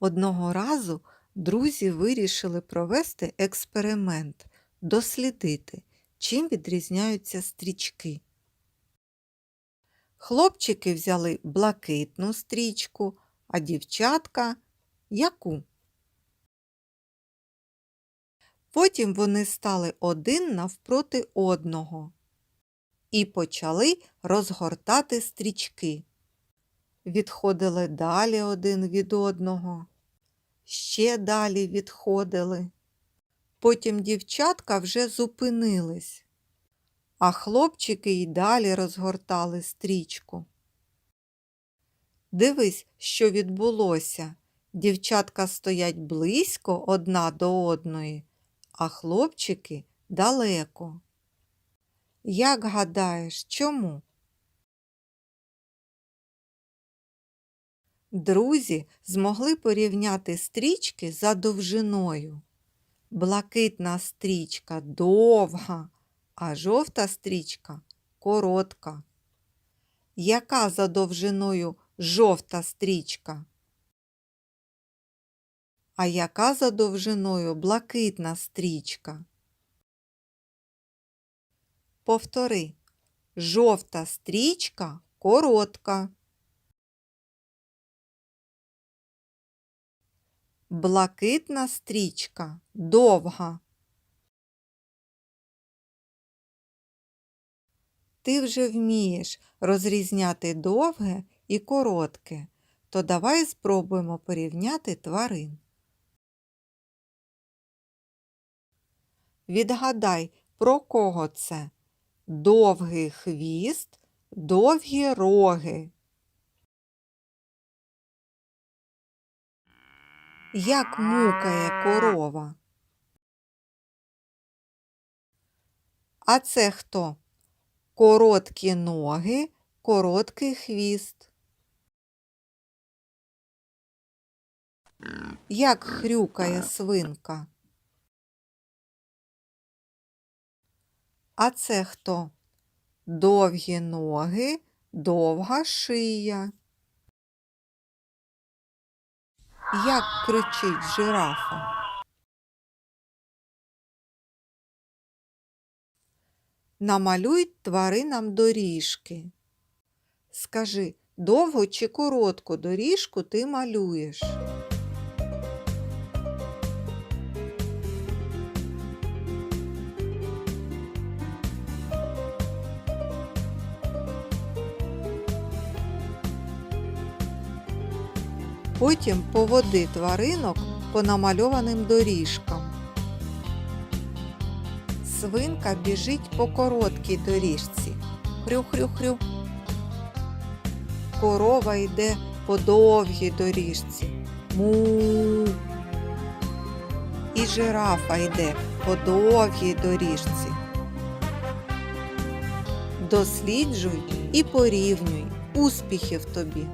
Одного разу друзі вирішили провести експеримент, дослідити, чим відрізняються стрічки. Хлопчики взяли блакитну стрічку, а дівчатка яку? Потім вони стали один навпроти одного і почали розгортати стрічки. Відходили далі один від одного, ще далі відходили. Потім дівчатка вже зупинились, а хлопчики й далі розгортали стрічку. Дивись, що відбулося. Дівчатка стоять близько одна до одної, а хлопчики далеко. Як гадаєш, чому? Друзі змогли порівняти стрічки за довжиною. Блакитна стрічка довга, а жовта стрічка коротка. Яка за довжиною жовта стрічка? А яка за довжиною блакитна стрічка? Повтори. Жовта стрічка коротка. Блакитна стрічка довга. Ти вже вмієш розрізняти довге і коротке, то давай спробуємо порівняти тварин. Відгадай, про кого це? Довгий хвіст, довгі роги. Як мукає корова? А це хто? Короткі ноги, короткий хвіст. Як хрюкає свинка? А це хто? Довгі ноги, довга шия. Як кричить жирафа? Намалюй тваринам доріжки. Скажи, довгу чи коротку доріжку ти малюєш? Потім поводи тваринок по намальованим доріжкам. Свинка біжить по короткій доріжці. Хрю-хрю-хрю. Корова йде по довгій доріжці. Му. І жирафа йде по довгій доріжці. Досліджуй і порівнюй успіхів тобі.